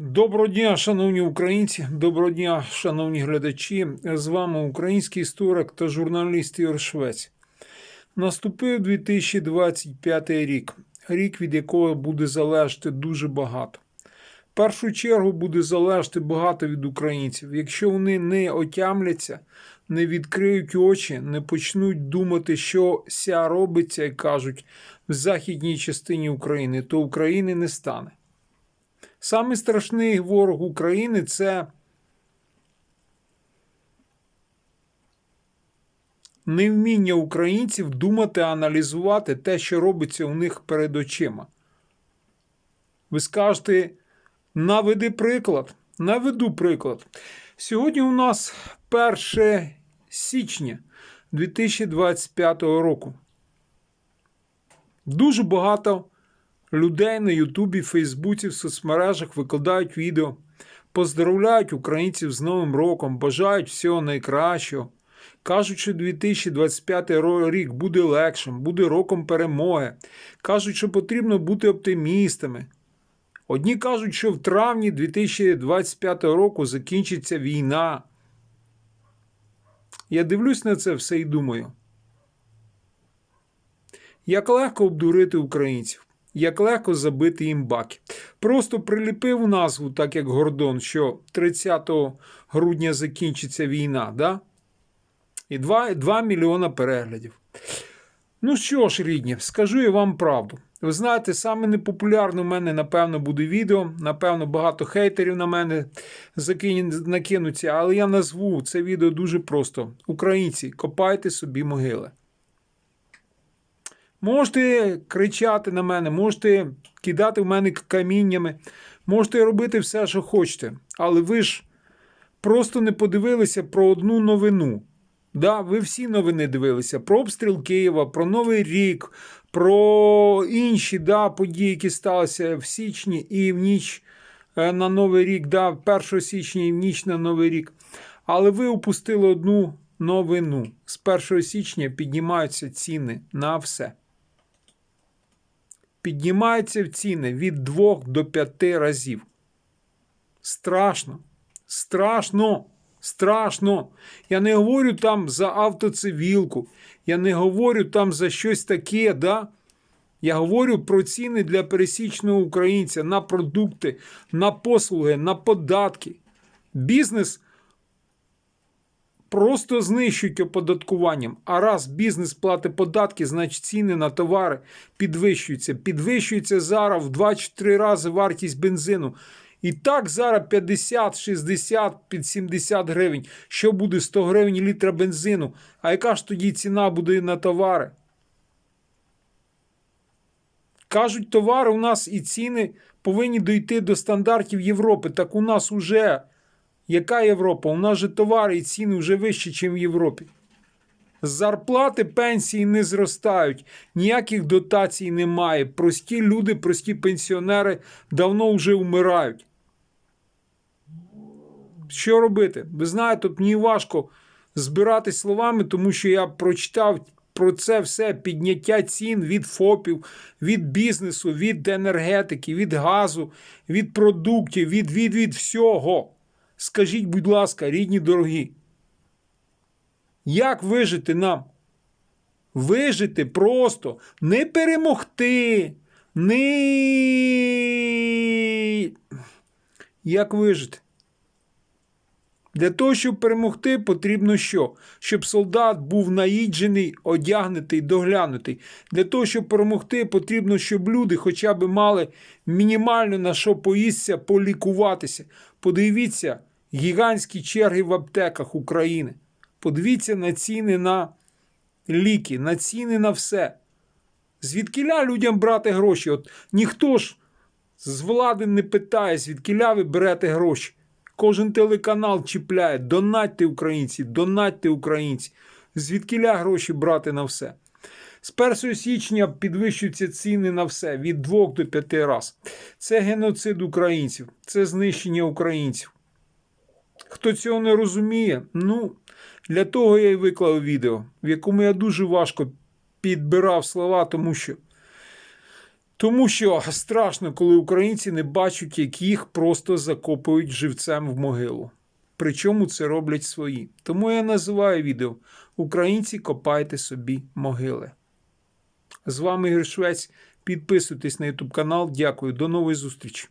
Доброго дня, шановні українці, доброго дня, шановні глядачі. З вами український історик та журналіст Ігор Швець. Наступив 2025 рік, рік, від якого буде залежати дуже багато. В першу чергу буде залежати багато від українців. Якщо вони не отямляться, не відкриють очі, не почнуть думати, що ся робиться, як кажуть, в західній частині України, то України не стане. Самий страшний ворог України це невміння українців думати, аналізувати те, що робиться у них перед очима. Ви скажете, наведи приклад. Наведу приклад. Сьогодні у нас 1 січня 2025 року. Дуже багато людей на Ютубі, Фейсбуці, в соцмережах викладають відео, поздравляють українців з Новим роком, бажають всього найкращого. Кажуть, що 2025 рік буде легшим, буде роком перемоги. Кажуть, що потрібно бути оптимістами. Одні кажуть, що в травні 2025 року закінчиться війна. Я дивлюсь на це все і думаю. Як легко обдурити українців, як легко забити їм баки. Просто приліпив назву, так як Гордон, що 30 грудня закінчиться війна, да? і 2, 2 мільйона переглядів. Ну що ж, рідні, скажу я вам правду. Ви знаєте, саме непопулярне у мене, напевно, буде відео. Напевно, багато хейтерів на мене накинуться, але я назву це відео дуже просто: Українці, копайте собі могили. Можете кричати на мене, можете кидати в мене каміннями, можете робити все, що хочете. Але ви ж просто не подивилися про одну новину. Да, ви всі новини дивилися про обстріл Києва, про Новий рік, про інші да, події, які сталися в січні і в ніч е, на Новий рік, да, 1 січня і в ніч на Новий рік. Але ви упустили одну новину. З 1 січня піднімаються ціни на все. Піднімаються в ціни від 2 до 5 разів. Страшно. Страшно. Страшно. Я не говорю там за автоцивілку, я не говорю там за щось таке, да? Я говорю про ціни для пересічного українця на продукти, на послуги, на податки. Бізнес просто знищують оподаткуванням. А раз бізнес платить податки, значить ціни на товари підвищуються. Підвищується зараз в 2-3 рази вартість бензину. І так зараз 50, 60, під 70 гривень. Що буде 100 гривень літра бензину? А яка ж тоді ціна буде на товари? Кажуть, товари у нас і ціни повинні дійти до стандартів Європи. Так у нас уже яка Європа? У нас же товари і ціни вже вищі, ніж в Європі. Зарплати пенсії не зростають, ніяких дотацій немає. Прості люди, прості пенсіонери давно вже вмирають. Що робити? Ви знаєте, тут мені важко збирати словами, тому що я прочитав про це все підняття цін від ФОПів, від бізнесу, від енергетики, від газу, від продуктів, від, від, від всього. Скажіть, будь ласка, рідні дорогі, як вижити нам? Вижити просто, не перемогти, не. Як вижити? Для того, щоб перемогти, потрібно що? Щоб солдат був наїджений, одягнутий, доглянутий. Для того, щоб перемогти, потрібно, щоб люди хоча б мали мінімально на що поїсться, полікуватися. Подивіться, гігантські черги в аптеках України. Подивіться на ціни на ліки, на ціни на все. Звідкиля людям брати гроші? От ніхто ж з влади не питає, звідкиля ви берете гроші. Кожен телеканал чіпляє, донатьте українці, донатьте українці. Звідкиля гроші брати на все. З 1 січня підвищуються ціни на все від 2 до 5 разів. Це геноцид українців, це знищення українців. Хто цього не розуміє, ну, для того я і виклав відео, в якому я дуже важко підбирав слова, тому що Тому що страшно, коли українці не бачать, як їх просто закопують живцем в могилу. Причому це роблять свої. Тому я називаю відео Українці копайте собі могили. З вами Ігор Швець. Підписуйтесь на YouTube канал. Дякую. До нової зустрічі.